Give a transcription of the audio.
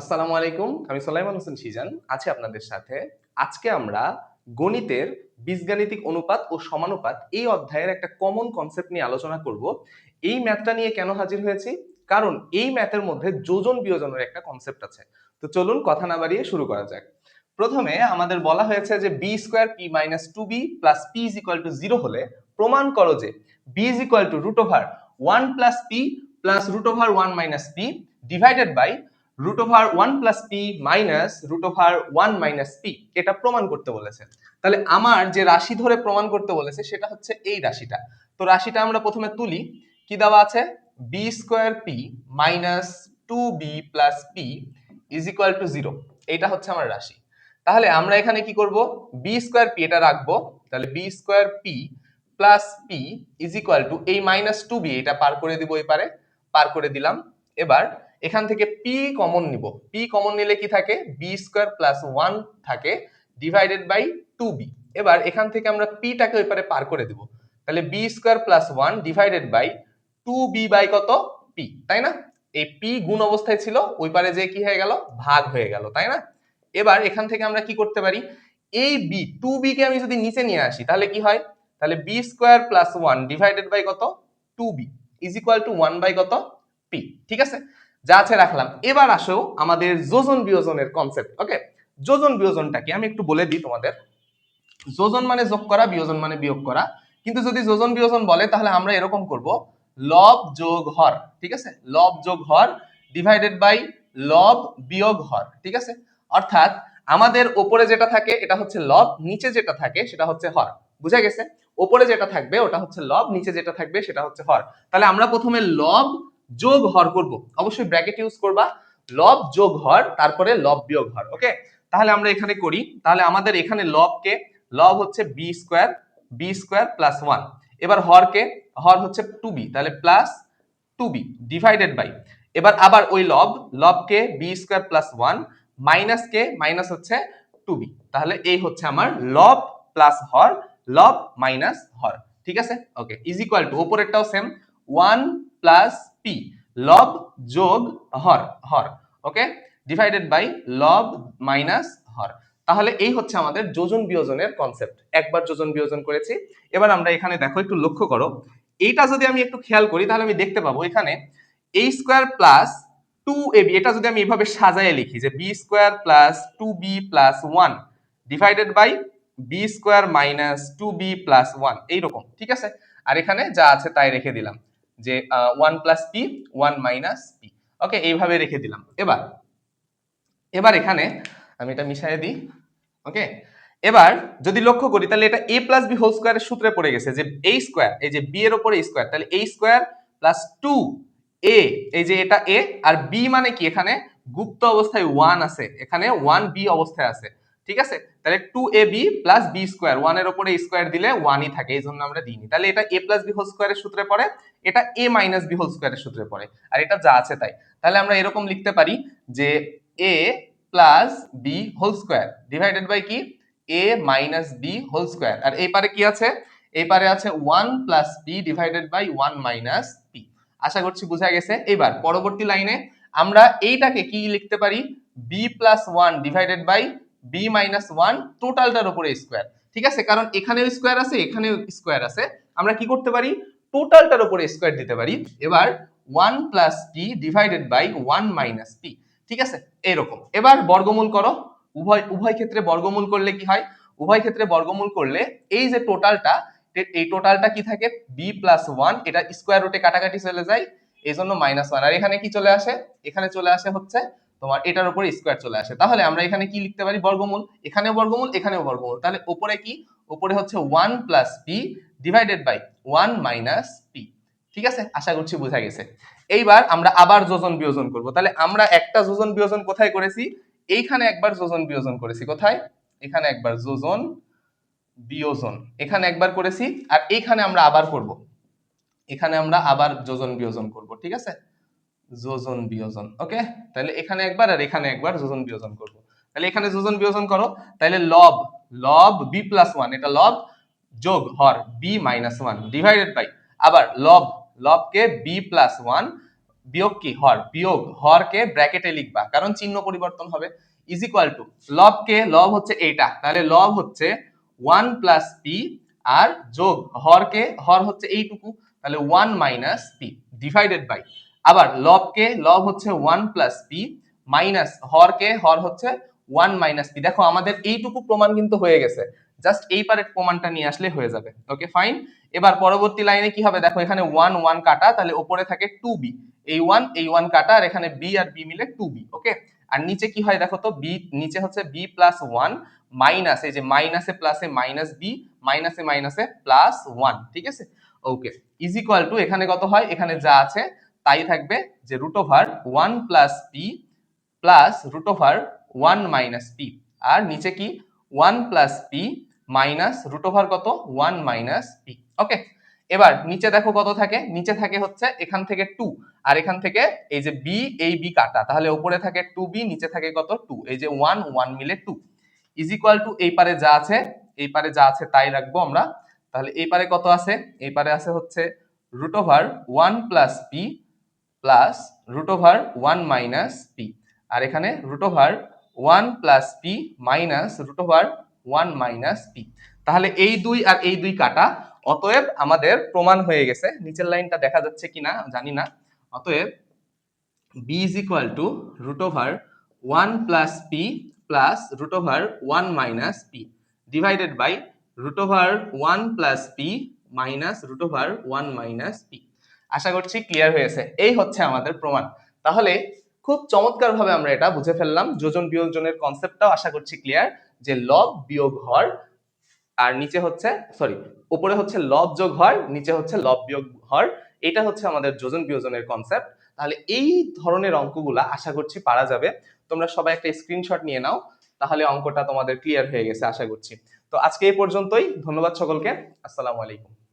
আসসালামু আলাইকুম, আমি সোলাইমান হোসেন সিজান আছি আপনাদের সাথে। আজকে আমরা গণিতের বীজগাণিতিক অনুপাত ও সমানুপাত এই অধ্যায়ের একটা কমন কনসেপ্ট নিয়ে আলোচনা করব। এই ম্যাথটা নিয়ে কেন হাজির হয়েছি? কারণ এই ম্যাথের মধ্যে যোজন বিয়োজনের একটা কনসেপ্ট আছে। তো চলুন কথা না বাড়িয়ে শুরু করা যাক। প্রথমে আমাদের বলা হয়েছে যে b square p minus two b plus p is equal to zero হলে প্রমাণ করো যে b is equal to root over one plus p plus root over one minus p divided by root over one plus p minus root over one minus p এটা প্রমাণ করতে বলেছে। তাহলে আমার যে রাশি ধরে প্রমাণ করতে বলেছে, সেটা হচ্ছে এই রাশিটা। তো রাশিটা আমরা প্রথমে তুলি। কি দেওয়া আছে? B square p minus two b plus p is equal to zero এইটা হচ্ছে আমার রাশি। তাহলে আমরা এখানে কি করব? বি স্কোয়ার পি এটা রাখব। তাহলে b square p plus p is equal to এই মাইনাস টু বি এটা পার করে দিব পারে পার করে দিলাম। এবার এখান থেকে পি কমন নিব। পি কমন নিলে কি থাকে? বি স্কোয়ার প্লাস ওয়ান থাকে ডিভাইডেড বাই টু বি এবার এখান থেকে আমরা পিটাকে ওই পারে পার করে দিব। তাহলে b square plus one divided by two b by কত? পি তাই না? এই পি গুণ অবস্থায় ছিল, ওই পারে যে কি হয়ে গেল? ভাগ হয়ে গেল, তাই না? এবার এখান থেকে আমরা কি করতে পারি? এই বি টু বি কে আমি যদি নিচে নিয়ে আসি, তাহলে কি হয়? তাহলে b square plus one divided by কত? Two b is equal to one by কত? পি ঠিক আছে? যা আছে রাখলাম। এবার আসো আমাদের যোজন বিয়োজনের কনসেপ্ট ওকে যোজন বিয়োজনটা কি? আমি একটু বলে দিই তোমাদের। যোজন মানে যোগ করা, বিয়োজন মানে বিয়োগ করা। কিন্তু যদি যোজন বিয়োজন বলে, তাহলে আমরা এরকম করব, লব যোগ হর, ঠিক আছে? লব যোগ হর ডিভাইডেড বাই লব বিয়োগ হর, ঠিক আছে? অর্থাৎ আমাদের ওপরে যেটা থাকে, এটা হচ্ছে লব, নিচে যেটা থাকে, সেটা হচ্ছে হর। বুঝা গেছে? ওপরে যেটা থাকবে, ওটা হচ্ছে লব, নিচে যেটা থাকবে, সেটা হচ্ছে হর। তাহলে আমরা প্রথমে লব যোগ হর করব। অবশ্যই ব্র্যাকেট ইউজ করবা। লব যোগ হর, তারপরে লব বিয়োগ হর ওকে তাহলে আমরা এখানে করি, তাহলে আমাদের এখানে লবকে লব হচ্ছে b square b square plus one এবার হরকে হর হচ্ছে টু বি তাহলে plus two b divided by এবার আবার ওই লব লবকে b square plus one minus কে মাইনাস হচ্ছে টু বি তাহলে এই হচ্ছে আমার লব প্লাস হর, লব মাইনাস হর, ঠিক আছে? ওকে ইজ ইকুয়াল টু ওপরেরটাও সেম ওয়ান প্লাস পি লব যোগ হর হর ওকে ডিভাইডেড বাই লব মাইনাস হর। তাহলে এই হচ্ছে আমাদের যোজন বিয়োজনের কনসেপ্ট একবার যোজন বিয়োজন করেছি। এবার আমরা এখানে দেখো, একটু লক্ষ্য করো। এইটা যদি আমি একটু খেয়াল করি, তাহলে আমি দেখতে পাবো এখানে square plus two a b এটা যদি আমি এভাবে সাজায় লিখি যে b square plus two b plus one divided by b square minus two b plus one এইরকম, ঠিক আছে? আর এখানে যা আছে তাই রেখে দিলাম। যে one plus p one minus p okay এইভাবে রেখে দিলাম। এবার এবার এখানে আমি এটা মিশাই দিই। ওকে এবার যদি লক্ষ্য করি, তাহলে এটা এ প্লাস বি হোল স্কোয়ারের সূত্রে পড়ে গেছে যে এ স্কোয়ার এই যে বি এর উপরে স্কোয়ার তাহলে a square plus two a এই যে এটা এ আর বি মানে কি? এখানে গুপ্ত অবস্থায় ওয়ান আছে। এখানে ওয়ান বি অবস্থায় আছে। ঠিক আছে? তাহলে two a b plus b square ওয়ানের উপরে স্কোয়ার দিলে ওয়ানই থাকে এই জন্য আমরা দিইনি। তাহলে এটা এ প্লাস বি হোল স্কোয়ারের সূত্রে পড়ে, এটা এ মাইনাস বি হোল স্কোয়ারের সূত্রে পড়ে, আর এটা যা আছে তাই। তাহলে আমরা এরকম লিখতে পারি যে a plus b whole square divided by কি? A minus b whole square আর এই পারে কি আছে? এই পারে আছে one plus p divided by one minus p আশা করছি বোঝা গেছে। এবার পরবর্তী লাইনে আমরা এইটাকে কি লিখতে পারি? B plus one divided by b minus one টোটালটার উপরে স্কোয়ার ঠিক আছে? কারণ এখানেও স্কোয়ার আছে, এখানেও স্কোয়ার আছে। আমরা কি করতে পারি? টোটালটার উপরে স্কোয়ার দিতে পারি। এবার one plus p divided by one minus p ঠিক আছে? এরকম। এবার বর্গমূল করো। উভয় উভয় ক্ষেত্রে বর্গমূল করলে কি হয়? উভয় ক্ষেত্রে বর্গমূল করলে এই যে টোটালটা এই টোটালটা কি থাকে? বি প্লাস ওয়ান এটা স্কোয়ার রুটে কাটাকাটি চলে যায়। এই জন্য মাইনাস ওয়ান আর এখানে কি চলে আসে? এখানে চলে আসে হচ্ছে তোমার এটার উপরে স্কোয়ার চলে আসে। তাহলে আমরা এখানে কি লিখতে পারি? বর্গমূল। এখানেও বর্গমূল এখানেও বর্গমূল। তাহলে উপরে কি? উপরে হচ্ছে one plus p divided by one minus p ঠিক আছে? আশা করছি বোঝা গেছে। এইবার আমরা আবার যোজন বিয়োজন করব। তাহলে আমরা একটা যোজন বিয়োজন কোথায় করেছি? এইখানে একবার যোজন বিয়োজন করেছি। কোথায়? এখানে একবার যোজন বিয়োজন। এখানে একবার করেছি, আর এইখানে আমরা আবার করব। এখানে আমরা আবার যোজন বিয়োজন করব। ঠিক আছে? যোজন বিয়োজন ওকে তাহলে এখানে একবার আর এখানে একবার যোজন বিয়োজন করব। তাহলে এখানে যোজন বিয়োজন করো, তাহলে লব লব বি প্লাস ওয়ান এটা লব যোগ হর b minus one divided by আবার লব, লবকে বি প্লাস ওয়ান বিয়োগ কি? হর, বিয়োগ হরকে ব্র্যাকেটে লিখবা, কারণ চিহ্ন পরিবর্তন হবে। ইজ ইকুয়াল টু লবকে, লব হচ্ছে এইটা তাহলে লব হচ্ছে ওয়ান প্লাস পি আর যোগ হরকে, হর হচ্ছে এইটুকু, তাহলে one minus P divided by আবার লবকে লব হচ্ছে ওয়ান প্লাস পি মাইনাস হরকে হর হচ্ছে ওয়ান মাইনাস পি দেখো আমাদের এইটুকু প্রমাণ কিন্তু হয়ে গেছে। জাস্ট এই পারের প্রমাণটা নিয়ে আসলে হয়ে যাবে। ওকে ফাইন এবার পরবর্তী লাইনে কি হবে? দেখো এখানে ওয়ান ওয়ান কাটা, তাহলে উপরে থাকে টু বি এই ওয়ান এই ওয়ান কাটা, আর এখানে বি আর বি মিলে টু বি ওকে আর নিচে কি হয় দেখো তো? বি নিচে হচ্ছে বি প্লাস ওয়ান মাইনাস এই যে মাইনাসে প্লাসে মাইনাস বি মাইনাসে মাইনাসে প্লাস ওয়ান ঠিক আছে? ওকে ইজ ইকুয়াল টু এখানে কত হয়? এখানে যা আছে তাই থাকবে যে root over one plus p plus root over one minus p আর নিচে কি? One plus p minus root over কত? ওয়ান মাইনাস পি ওকে এবার নিচে দেখো কত থাকে? নিচে থাকে হচ্ছে এখান থেকে টু আর এখান থেকে এই যে বি এই বি কাটা। তাহলে উপরে থাকে টু বি নিচে থাকে কত? টু এই যে ওয়ান ওয়ান মিলে টু ইজ ইকুয়াল টু এই পারে যা আছে, এই পারে যা আছে তাই রাখব আমরা। তাহলে এই পারে কত আছে? এই পারে আছে হচ্ছে root over one plus p plus root over one minus p আর এখানে root over one plus p minus root over one minus p তাহলে এই দুই আর এই দুই কাটা, অতএব আমাদের প্রমাণ হয়ে গেছে। নিচের লাইনটা দেখা যাচ্ছে কিনা জানি না। অতএব b is equal to root over one plus p plus root over one minus p divided by root over one plus p minus root over one minus p আশা করছি ক্লিয়ার হয়েছে। এই হচ্ছে আমাদের প্রমাণ। তাহলে খুব চমৎকার ভাবে আমরা এটা বুঝে ফেললাম। যোজন বিয়োজনের কনসেপ্টটাও আশা করছি ক্লিয়ার যে লব বিয়োগ হর, আর নিচে হচ্ছে সরি উপরে হচ্ছে লব যোগ হর, নিচে হচ্ছে লব বিয়োগ হর। এটা হচ্ছে আমাদের যোজন বিয়োজনের কনসেপ্ট তাহলে এই ধরনের অঙ্কগুলা আশা করছি পারা যাবে। তোমরা সবাই একটা স্ক্রিনশট নিয়ে নাও, তাহলে অঙ্কটা তোমাদের ক্লিয়ার হয়ে গেছে, আশা করছি। তো আজকে এই পর্যন্তই। ধন্যবাদ সকলকে। আসসালামু আলাইকুম।